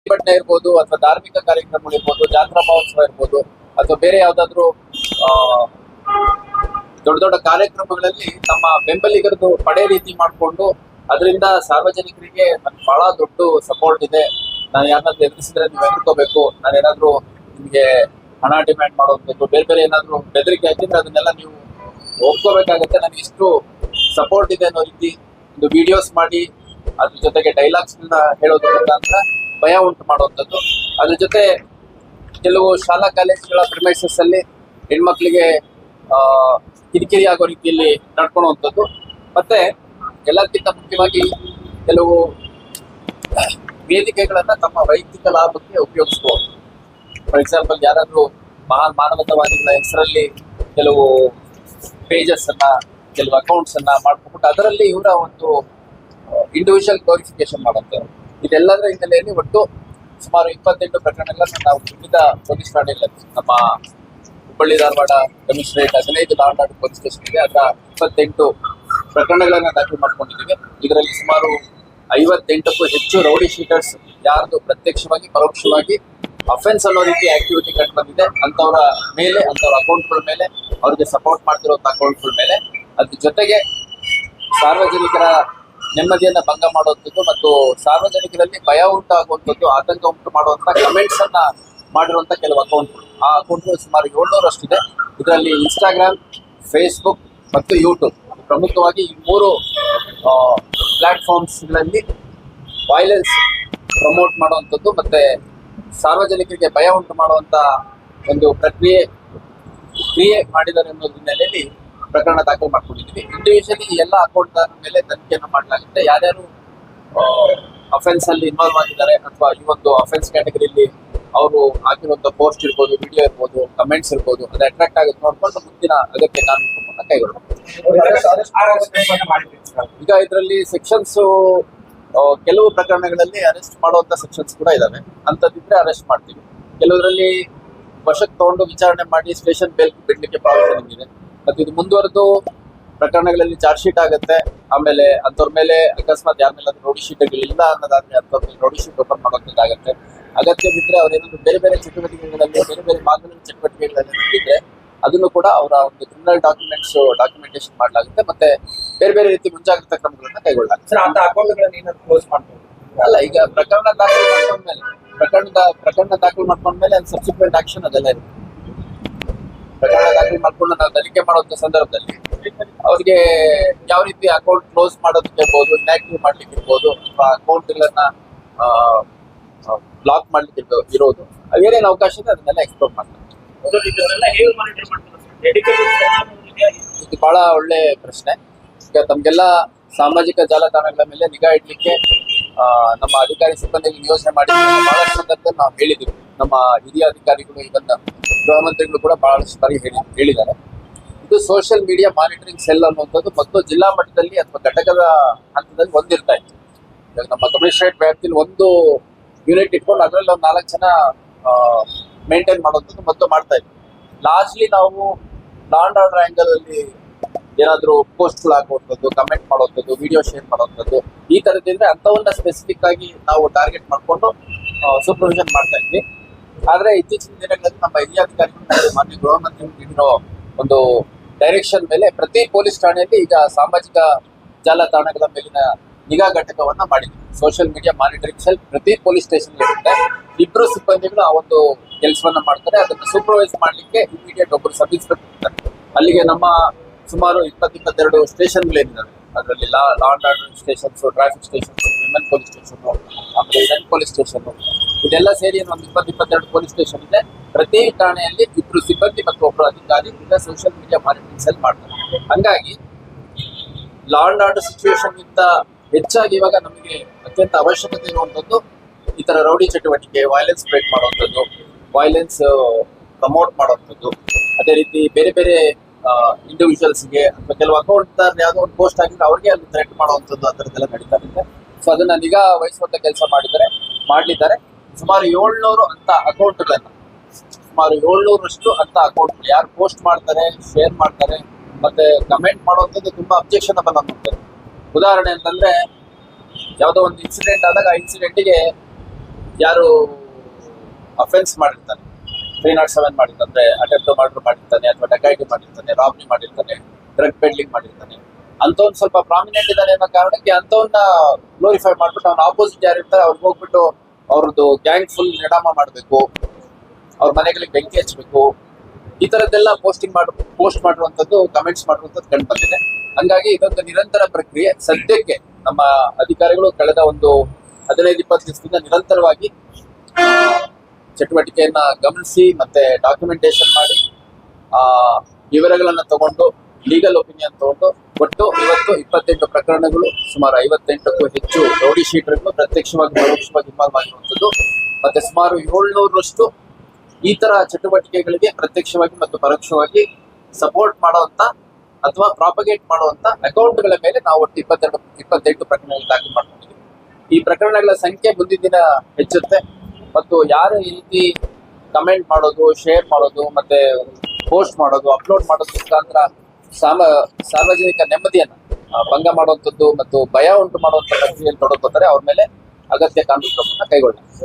ಪ್ರತಿಭಟನೆ ಇರ್ಬೋದು ಅಥವಾ ಧಾರ್ಮಿಕ ಕಾರ್ಯಕ್ರಮಗಳು ಇರ್ಬೋದು, ಜಾತ್ರಾ ಮಹೋತ್ಸವ ಇರ್ಬೋದು, ಅಥವಾ ಬೇರೆ ಯಾವ್ದಾದ್ರು ದೊಡ್ಡ ದೊಡ್ಡ ಕಾರ್ಯಕ್ರಮಗಳಲ್ಲಿ ನಮ್ಮ ಬೆಂಬಲಿಗರದು ಪಡೆ ರೀತಿ ಮಾಡಿಕೊಂಡು ಅದರಿಂದ ಸಾರ್ವಜನಿಕರಿಗೆ ನನ್ಗೆ ಬಹಳ ದೊಡ್ಡ ಸಪೋರ್ಟ್ ಇದೆ. ನಾನು ಯಾರನ್ನಾದ್ರೂ ಎದುರಿಸಿದ್ರೆ ನೀವು ಎದುರ್ಕೋಬೇಕು. ನಾನು ಏನಾದ್ರು ನಿಮಗೆ ಹಣ ಡಿಮ್ಯಾಂಡ್ ಮಾಡೋದು ಬೇರೆ ಬೇರೆ ಏನಾದ್ರು ಬೆದರಿಕೆ ಹಾಕಿದ್ರೆ ಅದನ್ನೆಲ್ಲ ನೀವು ಒಪ್ಕೋಬೇಕಾಗತ್ತೆ. ನನಗೆ ಇಷ್ಟು ಸಪೋರ್ಟ್ ಇದೆ ಅನ್ನೋ ರೀತಿ ಒಂದು ವಿಡಿಯೋಸ್ ಮಾಡಿ, ಅದ್ರ ಜೊತೆಗೆ ಡೈಲಾಗ್ಸ್ ಹೇಳೋದು ಮುಖಾಂತರ ಭಯ ಉಂಟು ಮಾಡುವಂಥದ್ದು. ಅದ್ರ ಜೊತೆ ಕೆಲವು ಶಾಲಾ ಕಾಲೇಜುಗಳ ಪ್ರಿಮೈಸಸ್ ಅಲ್ಲಿ ಹೆಣ್ಮಕ್ಳಿಗೆ ಕಿರಿಕಿರಿ ಆಗೋ ರೀತಿಯಲ್ಲಿ ನಡ್ಕೊಳ್ಳುವಂಥದ್ದು ಮತ್ತೆ ಎಲ್ಲಕ್ಕಿಂತ ಮುಖ್ಯವಾಗಿ ಕೆಲವು ವೇದಿಕೆಗಳನ್ನ ತಮ್ಮ ವೈಯಕ್ತಿಕ ಲಾಭಕ್ಕೆ ಉಪಯೋಗಿಸ್ಬೋದು. ಫಾರ್ ಎಕ್ಸಾಂಪಲ್ ಯಾರಾದ್ರೂ ಮಹಾನ್ ಮಾನವತಾವಾದಿಗಳ ಹೆಸರಲ್ಲಿ ಕೆಲವು ಪೇಜಸ್ ಅನ್ನ, ಕೆಲವು ಅಕೌಂಟ್ಸ್ ಅನ್ನ ಮಾಡ್ಕೊಂಡು ಅದರಲ್ಲಿ ಇವರ ಒಂದು ಇಂಡಿವಿಜುವಲ್ ಗ್ಲೋರಿಫಿಕೇಶನ್ ಮಾಡುತ್ತೆ ಇದೆಲ್ಲದರ ಹಿನ್ನೆಲೆಯಲ್ಲಿ ಒಟ್ಟು ಸುಮಾರು ಇಪ್ಪತ್ತೆಂಟು ಪ್ರಕರಣಗಳನ್ನ ನಾವು ವಿವಿಧ ಪೊಲೀಸ್ ಠಾಣೆಗಳಲ್ಲಿ ನಮ್ಮ ಹುಬ್ಬಳ್ಳಿ ಧಾರವಾಡ ಕಮಿಷನರೇಟ್ ಹದಿನೈದು ಧಾರವಾಡ ಪೊಲೀಸ್ ಸ್ಟೇಷನ್ ಇದೆ. ಅದರ ಇಪ್ಪತ್ತೆಂಟು ಪ್ರಕರಣಗಳನ್ನ ದಾಖಲು ಮಾಡ್ಕೊಂಡಿದ್ದೀವಿ. ಇದರಲ್ಲಿ ಸುಮಾರು ಐವತ್ತೆಂಟಕ್ಕೂ ಹೆಚ್ಚು ರೌಡಿ ಶೀಟರ್ಸ್ ಯಾರ್ದು ಪ್ರತ್ಯಕ್ಷವಾಗಿ, ಪರೋಕ್ಷವಾಗಿ ಅಫೆನ್ಸ್ ಅನ್ನೋ ರೀತಿ ಆಕ್ಟಿವಿಟಿ ಕಂಡು ಬಂದಿದೆ. ಅಂತವರ ಮೇಲೆ ಅಂತವ್ರ ಅಕೌಂಟ್ಗಳ ಮೇಲೆ, ಅವರಿಗೆ ಸಪೋರ್ಟ್ ಮಾಡ್ತಿರೋ ಅಕೌಂಟ್ಗಳ ಮೇಲೆ. ಅದ್ರ ಜೊತೆಗೆ ಸಾರ್ವಜನಿಕರ ನೆಮ್ಮದಿಯನ್ನ ಭಂಗ ಮಾಡುವಂಥದ್ದು ಮತ್ತು ಸಾರ್ವಜನಿಕರಲ್ಲಿ ಭಯ ಉಂಟಾಗುವಂಥದ್ದು, ಆತಂಕ ಉಂಟು ಮಾಡುವಂತ ಕಮೆಂಟ್ಸ್ ಅನ್ನ ಮಾಡಿರುವಂತ ಕೆಲವು ಅಕೌಂಟ್ಗಳು ಆ ಅಕೌಂಟ್ಗಳು ಸುಮಾರು ಏಳ್ನೂರಷ್ಟಿದೆ. ಇದರಲ್ಲಿ ಇನ್ಸ್ಟಾಗ್ರಾಮ್ ಫೇಸ್ಬುಕ್ ಮತ್ತು ಯೂಟ್ಯೂಬ್ ಪ್ರಮುಖವಾಗಿ ಈ ಮೂರು ಪ್ಲಾಟ್ಫಾರ್ಮ್ಸ್ಗಳಲ್ಲಿ ವೈಲೆನ್ಸ್ ಪ್ರಮೋಟ್ ಮಾಡುವಂಥದ್ದು ಮತ್ತೆ ಸಾರ್ವಜನಿಕರಿಗೆ ಭಯ ಉಂಟು ಮಾಡುವಂತ ಒಂದು ಪ್ರಕ್ರಿಯೆ, ಕ್ರಿಯೆ ಮಾಡಿದ್ದಾರೆ ಅನ್ನೋ ಹಿನ್ನೆಲೆಯಲ್ಲಿ ಪ್ರಕರಣ ದಾಖಲು ಮಾಡ್ಕೊಂಡಿದ್ದೀವಿ. ಇಂಡಿವಿಜುವಲಿ ಎಲ್ಲ ಅಕೌಂಟ್ ಮೇಲೆ ತನಿಖೆಯನ್ನು ಮಾಡಲಾಗುತ್ತೆ. ಯಾರ್ಯಾರು ಅಫೆನ್ಸ್ ಅಲ್ಲಿ ಇನ್ವಾಲ್ವ್ ಆಗಿದ್ದಾರೆ ಅಥವಾ ಈ ಒಂದು ಅಫೆನ್ಸ್ ಕ್ಯಾಟಗರಿಯಲ್ಲಿ ಅವರು ಹಾಕಿರುವಂತ ಪೋಸ್ಟ್ ಇರ್ಬೋದು ವಿಡಿಯೋ ಇರ್ಬೋದು ಕಮೆಂಟ್ಸ್ ಇರ್ಬೋದು, ಅದು ಅಟ್ರಾಕ್ಟ್ ಆಗುತ್ತೆ. ನೋಡ್ಕೊಂಡು ಮುಂದಿನ ಅಗತ್ಯ ಕಾನೂನು ಕ್ರಮವನ್ನ ಕೈಗೊಳ್ಳಬೇಕು ಈಗ ಇದರಲ್ಲಿ ಸೆಕ್ಷನ್ಸ್ ಕೆಲವು ಪ್ರಕರಣಗಳಲ್ಲಿ ಅರೆಸ್ಟ್ ಮಾಡುವಂತ ಸೆಕ್ಷನ್ಸ್ ಕೂಡ ಇದಾವೆ. ಅಂತದಿದ್ರೆ ಅರೆಸ್ಟ್ ಮಾಡ್ತೀವಿ. ಕೆಲವರಲ್ಲಿ ವಶಕ್ಕೆ ತಗೊಂಡು ವಿಚಾರಣೆ ಮಾಡಿ ಸ್ಟೇಷನ್ ಬೇಲ್ ಬಿಡ್ಲಿಕ್ಕೆ ಪ್ರಾಬ್ಲಮ್ ಇದೆ. ಮತ್ತು ಇದು ಮುಂದುವರೆದು ಪ್ರಕರಣಗಳಲ್ಲಿ ಚಾರ್ಜ್ ಶೀಟ್ ಆಗುತ್ತೆ. ಆಮೇಲೆ ಅಂಥವ್ರ ಮೇಲೆ ಅಕಸ್ಮಾತ್ ಯಾರ ಮೇಲೆ ಶೀಟ್ ಶೀಟ್ಗಳಿಲ್ಲ ಅನ್ನೋದಾದ್ರೆ ಅಂಥವ್ರ ಮೇಲೆ ನೋಟಿಸ್ ಶೀಟ್ ಓಪನ್ ಮಾಡುವಂಥದ್ದಾಗುತ್ತೆ ಅಗತ್ಯ ಬಿದ್ದರೆ ಅವ್ರೇನಾದ್ರು ಬೇರೆ ಬೇರೆ ಚಟುವಟಿಕೆಗಳಲ್ಲಿ ಬೇರೆ ಬೇರೆ ಮಾಧ್ಯಮ ಚಟುವಟಿಕೆಗಳಲ್ಲಿ ಇದ್ರೆ ಅದನ್ನು ಕೂಡ ಅವರ ಒಂದು ಕ್ರಿಮಿನಲ್ ಡಾಕ್ಯುಮೆಂಟ್ಸ್ ಡಾಕ್ಯುಮೆಂಟೇಶನ್ ಮಾಡಲಾಗುತ್ತೆ. ಮತ್ತೆ ಬೇರೆ ಬೇರೆ ರೀತಿ ಮುಂಜಾಗ್ರತಾ ಕ್ರಮಗಳನ್ನ ಕೈಗೊಳ್ಳಲಾಗುತ್ತೆ. ಕ್ಲೋಸ್ ಮಾಡ್ಬೋದು? ಅಲ್ಲ ಈಗ ಪ್ರಕರಣ ದಾಖಲು ಮಾಡ್ಕೊಂಡ್ಮೇಲೆ ಪ್ರಕರಣದ ಪ್ರಕರಣ ದಾಖಲು ಮಾಡ್ಕೊಂಡ್ಮೇಲೆ ಸಬ್ಸಿಕ್ವೆಂಟ್ ಆಕ್ಷನ್ ಅದೆಲ್ಲ ಇರುತ್ತೆ. ಪ್ರಕರಣ ಮಾಡ್ಕೊಂಡು ನಾವು ತನಿಖೆ ಮಾಡುವಂತ ಸಂದರ್ಭದಲ್ಲಿ ಅವರಿಗೆ ಯಾವ ರೀತಿ ಅಕೌಂಟ್ ಕ್ಲೋಸ್ ಮಾಡೋದಕ್ಕೆ ಇರ್ಬೋದು ಇನ್ಆಕ್ಟಿವ್ ಮಾಡ್ಲಿಕ್ಕೆ ಇರ್ಬೋದು, ಅಥವಾ ಅಕೌಂಟ್ಗಳನ್ನ ಬ್ಲಾಕ್ ಮಾಡ್ಲಿಕ್ಕೆ ಇರೋದು ಏನೇನು ಅವಕಾಶ ಇದೆ ಅದನ್ನೆಲ್ಲ ಎಕ್ಸ್ಪ್ಲೋರ್ ಮಾಡ್ತಾರೆ. ಇದು ಬಹಳ ಒಳ್ಳೆ ಪ್ರಶ್ನೆ. ಈಗ ತಮ್ಗೆಲ್ಲ ಸಾಮಾಜಿಕ ಜಾಲತಾಣಗಳ ಮೇಲೆ ನಿಗಾ ಇಡ್ಲಿಕ್ಕೆ ನಮ್ಮ ಅಧಿಕಾರಿ ಸಿಬ್ಬಂದಿಗೆ ನಿಯೋಜನೆ ಮಾಡಿ ಬಹಳಷ್ಟು ನಾವು ಹೇಳಿದ್ರು ನಮ್ಮ ಹಿರಿಯ ಅಧಿಕಾರಿಗಳು ಇದನ್ನ ಗೃಹ ಮಂತ್ರಿಗಳು ಕೂಡ ಬಹಳಷ್ಟು ಬಾರಿ ಹೇಳಿ, ಹೇಳಿದ್ದಾರೆ. ಇದು ಸೋಷಿಯಲ್ ಮೀಡಿಯಾ ಮಾನಿಟರಿಂಗ್ ಸೆಲ್ ಅನ್ನುವಂಥದ್ದು ಮತ್ತು ಜಿಲ್ಲಾ ಮಟ್ಟದಲ್ಲಿ ಅಥವಾ ಘಟಕದ ಹಂತದಲ್ಲಿ ಒಂದಿರ್ತಾ ಇತ್ತು. ನಮ್ಮ ಕಮಿಷನರೇಟ್ ವ್ಯಾಪ್ತಿಯಲ್ಲಿ ಒಂದು ಯೂನಿಟ್ ಇಟ್ಕೊಂಡು ಅದರಲ್ಲಿ ಒಂದು ನಾಲ್ಕು ಜನ ಮೇಂಟೈನ್ ಮಾಡುವಂಥದ್ದು ಮತ್ತು ಮಾಡ್ತಾ ಇದ್ವಿ. ಲಾರ್ಜ್ಲಿ ನಾವು ಲಾಂಡ್ ಆರ್ಡರ್ ಆ್ಯಂಗಲಲ್ಲಿ ಏನಾದ್ರು ಪೋಸ್ಟ್ಗಳು ಹಾಕುವಂಥದ್ದು ಕಮೆಂಟ್ ಮಾಡುವಂಥದ್ದು ವಿಡಿಯೋ ಶೇರ್ ಮಾಡುವಂಥದ್ದು, ಈ ಥರದ್ದಿದ್ರೆ ಅಂಥವನ್ನ ಸ್ಪೆಸಿಫಿಕ್ ಆಗಿ ನಾವು ಟಾರ್ಗೆಟ್ ಮಾಡಿಕೊಂಡು ಸೂಪರ್ವಿಷನ್ ಮಾಡ್ತಾ ಇದ್ವಿ. ಆದರೆ ಇತ್ತೀಚಿನ ದಿನಗಳಲ್ಲಿ ನಮ್ಮ ಹಿರಿಯ ಅಧಿಕಾರಿಗಳು ಮಾನ್ಯ ಗೃಹ ಮಂತ್ರಿಗಳು ಒಂದು ಡೈರೆಕ್ಷನ್ ಮೇಲೆ ಪ್ರತಿ ಪೊಲೀಸ್ ಠಾಣೆಯಲ್ಲಿ ಈಗ ಸಾಮಾಜಿಕ ಜಾಲತಾಣಗಳ ಮೇಲಿನ ನಿಗಾ ಘಟಕವನ್ನ ಮಾಡಿದ್ವಿ. ಸೋಷಿಯಲ್ ಮೀಡಿಯಾ ಮಾನಿಟರಿಂಗ್ ಸೆಲ್ ಪ್ರತಿ ಪೊಲೀಸ್ ಸ್ಟೇಷನ್ ಇರುತ್ತೆ. ಇಬ್ರು ಸಿಬ್ಬಂದಿಗಳು ಆ ಒಂದು ಕೆಲಸವನ್ನ ಮಾಡ್ತಾರೆ. ಅದನ್ನು ಸೂಪರ್ವೈಸ್ ಮಾಡಲಿಕ್ಕೆ ಇಮಿಡಿಯೇಟ್ ಒಬ್ಬರು ಸಬ್ ಇನ್ಸ್ಪೆಕ್ಟರ್ ಅಲ್ಲಿಗೆ ನಮ್ಮ ಸುಮಾರು ಇಪ್ಪತ್ತು ಇಪ್ಪತ್ತೆರಡು ಸ್ಟೇಷನ್ಗಳೇನಿದ್ದಾವೆ ಅದರಲ್ಲಿ law law and order stations traffic stations women police station ಆಮೇಲೆ ಸೆಂಟ್ ಪೊಲೀಸ್ ಸ್ಟೇಷನ್ ಇದೆಲ್ಲ ಸೇರಿ ಒಂದು ಇಪ್ಪತ್ತು, ಇಪ್ಪತ್ತೆರಡು ಪೊಲೀಸ್ ಸ್ಟೇಷನ್ ಇದೆ. ಪ್ರತಿ ಠಾಣೆಯಲ್ಲಿ ಇಬ್ಬರು ಸಿಬ್ಬಂದಿ ಮತ್ತು ಒಬ್ಬರು ಅಧಿಕಾರಿ ಈಗ ಸೋಷಿಯಲ್ ಮೀಡಿಯಾ ಮಾನಿಟರಿಂಗ್ ಸೆಲ್ ಮಾಡ್ತಾರೆ. ಹಂಗಾಗಿ ಲಾ ಅಂಡ್ ಆರ್ಡರ್ ಸಿಚುವೇಶನ್ಗಿಂತ ಹೆಚ್ಚಾಗಿ ಇವಾಗ ನಮಗೆ ಅತ್ಯಂತ ಅವಶ್ಯಕತೆ ಇರುವಂಥದ್ದು ಈ ಥರ ರೌಡಿ ಚಟುವಟಿಕೆ ವೈಲೆನ್ಸ್ ಬ್ರೇಕ್ ಮಾಡುವಂಥದ್ದು ವೈಲೆನ್ಸ್ ಪ್ರಮೋಟ್ ಮಾಡುವಂಥದ್ದು. ಅದೇ ರೀತಿ ಬೇರೆ ಬೇರೆ ಇಂಡಿವಿಜುವಲ್ಸ್ಗೆ ಅಥವಾ ಕೆಲವು ಅಕೌಂಟ್ ಯಾವುದೋ ಒಂದು ಪೋಸ್ಟ್ ಆಗಿದ್ರೆ ಅವ್ರಿಗೆ ಅಲ್ಲಿ ಥ್ರೆಟ್ ಮಾಡುವಂಥದ್ದು ಆ ಥರದ್ದೆಲ್ಲ ನಡೀತಾ ಇದೆ ಸೊ ಅದನ್ನ ನಿಗಾ ವಹಿಸುವಂತ ಕೆಲಸ ಮಾಡಿದ್ದಾರೆ, ಮಾಡಲಿದ್ದಾರೆ. ಸುಮಾರು ಏಳ್ನೂರು ಅಂತ ಅಕೌಂಟ್ಗಳನ್ನ ಸುಮಾರು ಏಳ್ನೂರಷ್ಟು ಅಂತ ಅಕೌಂಟ್ ಯಾರು ಪೋಸ್ಟ್ ಮಾಡ್ತಾರೆ ಶೇರ್ ಮಾಡ್ತಾರೆ, ಮತ್ತೆ ಕಮೆಂಟ್ ಮಾಡುವಂಥದ್ದು ತುಂಬಾ ಅಬ್ಜೆಕ್ಷನಬಲ್ ಅನ್ನುತ್ತೆ ಉದಾಹರಣೆ ಅಂತಂದ್ರೆ, ಯಾವುದೋ ಒಂದು ಇನ್ಸಿಡೆಂಟ್ ಆದಾಗ ಆ ಇನ್ಸಿಡೆಂಟಿಗೆ ಯಾರು ಅಫೆನ್ಸ್ ಮಾಡಿರ್ತಾನೆ ತ್ರೀ ನಾಟ್ ಸೆವೆನ್ ಮಾಡಿರ್ತಾನೆ ಅಟೆಂಪ್ಟ್ ಮರ್ಡರ್ ಮಾಡಿರ್ತಾನೆ, ಅಥವಾ ಡಕಾಯಿಟಿ ಮಾಡಿರ್ತಾನೆ ರಾಬ್ರಿ ಮಾಡಿರ್ತಾನೆ ಡ್ರಗ್ ಪೆಡ್ಲಿಂಗ್ ಮಾಡಿರ್ತಾನೆ. ಅಂತವ್ನು ಸ್ವಲ್ಪ ಪ್ರಾಮಿನೆಂಟ್ ಇದ್ದಾನೆ ಅನ್ನೋ ಕಾರಣಕ್ಕೆ ಅಂತವನ್ನ ಗ್ಲೋರಿಫೈ ಮಾಡ್ಬಿಟ್ಟು ಅವ್ನ ಆಪೋಸಿಟ್ ಯಾರಿರ್ತಾರೆ ಅವ್ರಿಗೆ ಹೋಗ್ಬಿಟ್ಟು ಅವ್ರದ್ದು ಗ್ಯಾಂಗ್ ಫುಲ್ ನಿಡಾಮ ಮಾಡಬೇಕು, ಅವ್ರ ಮನೆಗಳಿಗೆ ಬೆಂಕಿ ಹಚ್ಚಬೇಕು ಈ ತರದ್ದೆಲ್ಲ ಪೋಸ್ಟಿಂಗ್ ಮಾಡ ಪೋಸ್ಟ್ ಮಾಡುವಂಥದ್ದು ಕಮೆಂಟ್ಸ್ ಮಾಡುವಂಥದ್ದು ಕಂಡು ಬಂದಿದೆ ಹಂಗಾಗಿ ಇದೊಂದು ನಿರಂತರ ಪ್ರಕ್ರಿಯೆ. ಸದ್ಯಕ್ಕೆ ನಮ್ಮ ಅಧಿಕಾರಿಗಳು ಕಳೆದ ಒಂದು ಹದಿನೈದು, ಇಪ್ಪತ್ತು ದಿವಸದಿಂದ ನಿರಂತರವಾಗಿ ಚಟುವಟಿಕೆಯನ್ನ ಗಮನಿಸಿ ಮತ್ತೆ ಡಾಕ್ಯುಮೆಂಟೇಶನ್ ಮಾಡಿ, ಆ, ವಿವರಗಳನ್ನ ತಗೊಂಡು ಲೀಗಲ್ ಒಪಿನಿಯನ್ ತಗೊಂಡು, ಒಟ್ಟು ಇವತ್ತು ಇಪ್ಪತ್ತೆಂಟು ಪ್ರಕರಣಗಳು, ಸುಮಾರು ಐವತ್ತೆಂಟಕ್ಕೂ ಹೆಚ್ಚು ರೌಡಿ ಶೀಟರ್ಗಳು ಪ್ರತ್ಯಕ್ಷವಾಗಿ ಪರೋಕ್ಷವಾಗಿ ಇನ್ವಾಲ್ವ್ ಆಗಿರುವಂಥದ್ದು, ಮತ್ತೆ ಸುಮಾರು ಏಳ್ನೂರರಷ್ಟು ಈ ತರ ಚಟುವಟಿಕೆಗಳಿಗೆ ಪ್ರತ್ಯಕ್ಷವಾಗಿ ಮತ್ತು ಪರೋಕ್ಷವಾಗಿ ಸಪೋರ್ಟ್ ಮಾಡುವಂತ ಅಥವಾ ಪ್ರಾಪಗೇಟ್ ಮಾಡುವಂತ ಅಕೌಂಟ್ಗಳ ಮೇಲೆ ನಾವು ಒಟ್ಟು ಇಪ್ಪತ್ತೆರಡು, ಇಪ್ಪತ್ತೆಂಟು ಪ್ರಕರಣಗಳು ದಾಖಲು ಮಾಡ್ಕೊಂಡಿದ್ದೀವಿ. ಈ ಪ್ರಕರಣಗಳ ಸಂಖ್ಯೆ ಮುಂದಿನ ದಿನ ಹೆಚ್ಚುತ್ತೆ. ಮತ್ತು ಯಾರು ಈ ರೀತಿ ಕಮೆಂಟ್ ಮಾಡೋದು ಶೇರ್ ಮಾಡೋದು ಮತ್ತೆ ಪೋಸ್ಟ್ ಮಾಡೋದು ಅಪ್ಲೋಡ್ ಮಾಡೋದು ಮುಖಾಂತರ ಸಾಮ ಸಾರ್ವಜನಿಕ ನೆಮ್ಮದಿಯನ್ನ ಭಂಗ ಮಾಡುವಂಥದ್ದು ಮತ್ತು ಭಯ ಉಂಟು ಮಾಡುವಂತ ಪ್ರಕ್ರಿಯೆಯಲ್ಲಿ ತೊಡಗೋತಾರೆ ಅವ್ರ ಮೇಲೆ ಅಗತ್ಯ ಕಾನೂನು ಕ್ರಮವನ್ನು ಕೈಗೊಳ್ಳಲಾಗಿದೆ